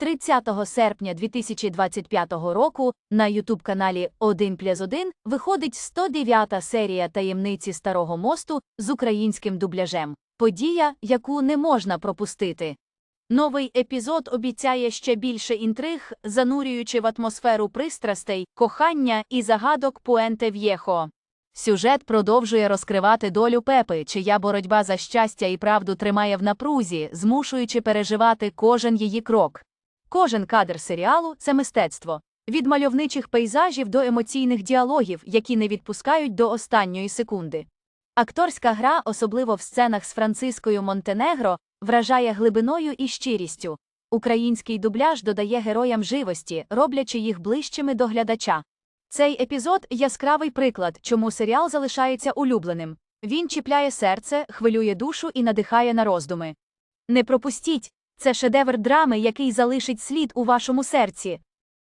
30 серпня 2025 року на ютуб-каналі 1 плюс 1 виходить 109-та серія таємниці Старого мосту з українським дубляжем. Подія, яку не можна пропустити. Новий епізод обіцяє ще більше інтриг, занурюючи в атмосферу пристрастей, кохання і загадок Пуенте В'єхо. Сюжет продовжує розкривати долю Пепи, чия боротьба за щастя і правду тримає в напрузі, змушуючи переживати кожен її крок. Кожен кадр серіалу це мистецтво. Від мальовничих пейзажів до емоційних діалогів, які не відпускають до останньої секунди. Акторська гра, особливо в сценах з Францискою Монтенегро, вражає глибиною і щирістю. Український дубляж додає героям живості, роблячи їх ближчими до глядача. Цей епізод яскравий приклад, чому серіал залишається улюбленим. Він чіпляє серце, хвилює душу і надихає на роздуми. Не пропустіть це шедевр драми, який залишить слід у вашому серці.